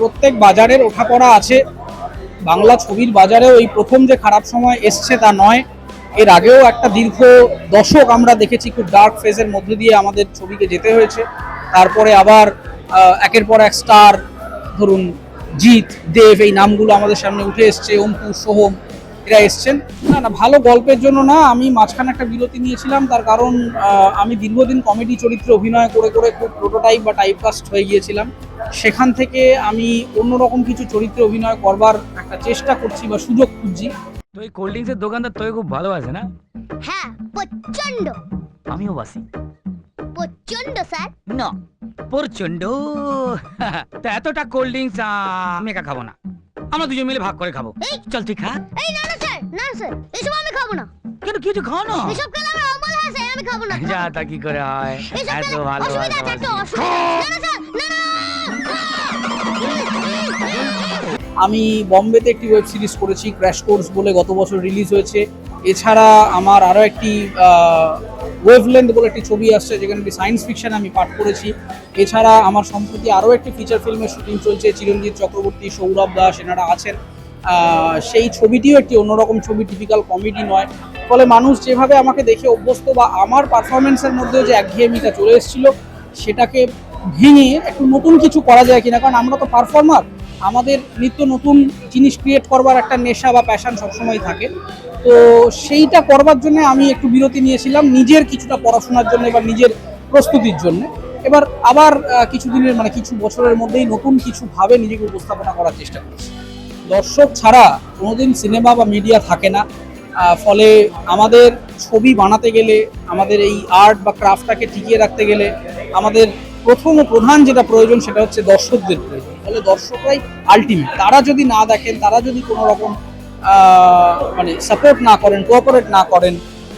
প্রত্যেক বাজারের ওঠা ওঠাপড়া আছে। বাংলা ছবির বাজারেও এই প্রথম যে খারাপ সময় এসছে তা নয়। এর আগেও একটা দীর্ঘ দশক আমরা দেখেছি, খুব ডার্ক ফেজের মধ্যে দিয়ে আমাদের ছবিকে যেতে হয়েছে। তারপরে আবার একের পর এক স্টার ধরুন, জিৎ, দেব, এই নামগুলো আমাদের সামনে উঠে এসছে অঙ্কুর সোহম, এরা এসছেন। না না, ভালো গল্পের জন্য না, আমি মাঝখানে একটা বিরতি নিয়েছিলাম, তার কারণ আমি দীর্ঘদিন কমেডি চরিত্রে অভিনয় করে করে খুব প্রোটোটাইপ বা টাইপকাস্ট হয়ে গিয়েছিলাম। সেখান থেকে আমি অন্যরকম কিছু চরিত্রে অভিনয় করবার একটা চেষ্টা করছি বা সুযোগ খুঁজছি। তো এই কোল্ড ড্রিঙ্কসের দোকানদার তোকে খুব ভালোবাসে না? হ্যাঁ প্রচণ্ড আমিও বাসি। প্রচণ্ড স্যার। না প্রচণ্ড তা এতটা কোল্ড ড্রিঙ্কস আমি একা খাব না। আমরা দুজন মিলে ভাগ করে খাব। এই! চল তুই খা। এই না না স্যার না স্যার এসব আমি খাব না। কেন কিছু খাও না? এসব খেলে আমার অম্বল হয় স্যার আমি খাব না। যা তা কি করে হয়? এত ভালো অসুবিধা আছে একটু অসুবিধা না আমি বম্বেতে একটি ওয়েব সিরিজ করেছি ক্র্যাশ কোর্স বলে গত বছর রিলিজ হয়েছে। এছাড়া আমার আরও একটি ওয়েভলেন্থ বলে একটি ছবি আসছে, যেখানে একটি সায়েন্স ফিকশন আমি পাঠ করেছি। এছাড়া আমার সম্প্রতি আরও একটি ফিচার ফিল্মের শুটিং চলছে, চিরঞ্জিত চক্রবর্তী, সৌরভ দাস এনারা আছেন। সেই ছবিটিও একটি অন্যরকম ছবি টিপিক্যাল কমেডি নয়। ফলে মানুষ যেভাবে আমাকে দেখে অভ্যস্ত বা আমার পারফরমেন্সের মধ্যেও যে একঘেয়েমিটা চলে এসেছিল, সেটাকে ভেঙে একটু নতুন কিছু করা যায় কিনা, কারণ আমরা তো পারফর্মার আমাদের নিত্য নতুন জিনিস ক্রিয়েট করবার একটা নেশা বা প্যাশন সবসময় থাকে। তো সেইটা করবার জন্য আমি একটু বিরতি নিয়েছিলাম নিজের কিছুটা পড়াশোনার জন্য বা নিজের প্রস্তুতির জন্য। এবার আবার কিছুদিনের মানে কিছু বছরের মধ্যেই নতুন কিছু ভাবে নিজেকে উপস্থাপনা করার চেষ্টা করছি। দর্শক ছাড়া কোনোদিন সিনেমা বা মিডিয়া থাকে না। ফলে আমাদের ছবি বানাতে গেলে, আমাদের এই আর্ট বা ক্রাফটটাকে টিকিয়ে রাখতে গেলে আমাদের প্রথম ও প্রধান যেটা প্রয়োজন সেটা হচ্ছে দর্শকদের প্রয়োজন। তাহলে দর্শকরাই আলটিমেট তারা যদি না দেখেন, তারা যদি কোনো রকম মানে সাপোর্ট না করেন কোঅপারেট না করেন,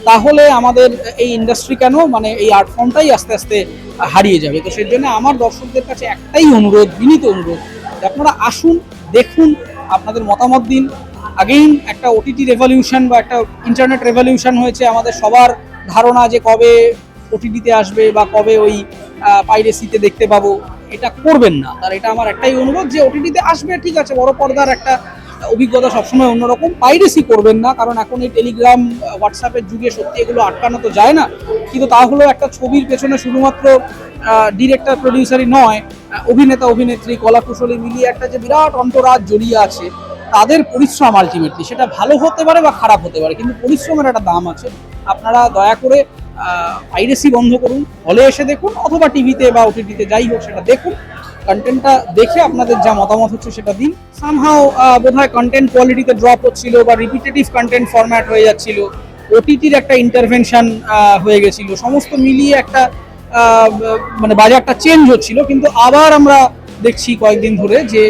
তাহলে আমাদের এই ইন্ডাস্ট্রি কেন? মানে এই আর্ট ফর্মটাই আস্তে আস্তে হারিয়ে যাবে। তো সেই জন্য আমার দর্শকদের কাছে একটাই অনুরোধ, বিনীত অনুরোধ যে আপনারা আসুন, দেখুন, আপনাদের মতামত দিন। আগেইন একটা ওটিটি রেভলিউশন বা একটা ইন্টারনেট রেভলিউশন হয়েছে। আমাদের সবার ধারণা যে কবে ওটিটিতে আসবে বা কবে ওই পাইরেসিতে দেখতে পাবো। এটা করবেন না। তার এটা আমার একটাই অনুরোধ যে ওটিটিতে আসবে, ঠিক আছে, বড় পর্দার একটা অভিজ্ঞতা সবসময় অন্যরকম। পাইরেসি করবেন না, কারণ এখন এই টেলিগ্রাম হোয়াটসঅ্যাপের যুগে সত্যি এগুলো আটকানো তো যায় না। কিন্তু তাহলেও একটা ছবির পেছনে শুধুমাত্র ডিরেক্টর প্রডিউসারই নয় অভিনেতা, অভিনেত্রী, কলাকুশলী মিলিয়ে একটা যে বিরাট অন্তরাজ জড়িয়ে আছে, তাদের পরিশ্রম আলটিমেটলি সেটা ভালো হতে পারে বা খারাপ হতে পারে, কিন্তু পরিশ্রমের একটা দাম আছে। আপনারা দয়া করে পাইরেসি বন্ধ করুন, হলে এসে দেখুন, অথবা টিভিতে বা ওটিটিতে যাই হোক সেটা দেখুন। কন্টেন্টটা দেখে আপনাদের যা মতামত হচ্ছে সেটা দিন। সামহাও বোধহয় কন্টেন্ট কোয়ালিটিতে ড্রপ হচ্ছিল বা রিপিটেটিভ কন্টেন্ট ফরম্যাট হয়ে যাচ্ছিল। ওটিটির একটা ইন্টারভেনশন হয়ে গেছিল। সমস্ত মিলিয়ে একটা মানে বাজারটা চেঞ্জ হচ্ছিল। কিন্তু আবার আমরা দেখছি কয়েকদিন ধরে যে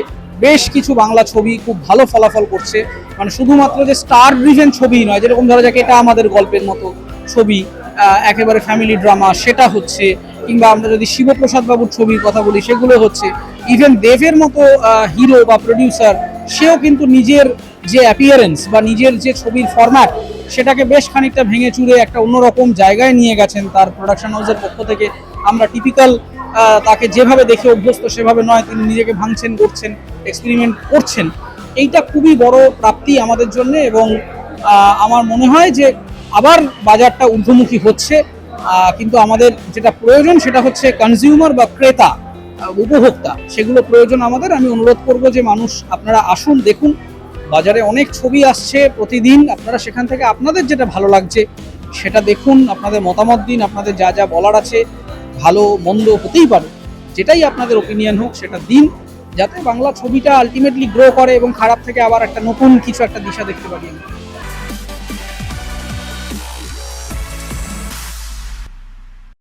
বেশ কিছু বাংলা ছবি খুব ভালো ফলাফল করছে। মানে শুধুমাত্র যে স্টার ড্রিভেন ছবি নয়, যেরকম ধরা যাক এটা আমাদের গল্পের মতো ছবি। একেবারে ফ্যামিলি ড্রামা সেটা হচ্ছে, কিংবা আমরা যদি শিবপ্রসাদ বাবুর ছবির কথা বলি, সেগুলো হচ্ছে ইভেন দেবের মতো হিরো বা প্রডিউসার সেও কিন্তু নিজের যে অ্যাপিয়ারেন্স বা নিজের যে ছবির ফরম্যাট সেটাকে বেশ খানিকটা ভেঙে চুরে একটা অন্যরকম জায়গায় নিয়ে গেছেন তার প্রোডাকশন হাউসের পক্ষ থেকে। আমরা টিপিক্যাল তাকে যেভাবে দেখে অভ্যস্ত, সেভাবে নয়, তিনি নিজেকে ভাঙছেন, করছেন এক্সপেরিমেন্ট করছেন। এইটা খুবই বড় প্রাপ্তি আমাদের জন্য এবং আমার মনে হয় যে আবার বাজারটা ঊর্ধ্বমুখী হচ্ছে কিন্তু আমাদের যেটা প্রয়োজন সেটা হচ্ছে কনজিউমার বা ক্রেতা উপভোক্তা। সেগুলো প্রয়োজন আমাদের। আমি অনুরোধ করব যে মানুষ, আপনারা আসুন, দেখুন। বাজারে অনেক ছবি আসছে প্রতিদিন। আপনারা সেখান থেকে আপনাদের যেটা ভালো লাগছে, সেটা দেখুন। আপনাদের মতামত দিন। আপনাদের যা যা বলার আছে, ভালো, মন্দ হতেই পারে। যেটাই আপনাদের ওপিনিয়ন হোক, সেটা দিন। যাতে বাংলা ছবিটা আলটিমেটলি গ্রো করে এবং খারাপ থেকে আবার একটা নতুন কিছু একটা দিশা দেখতে পারি।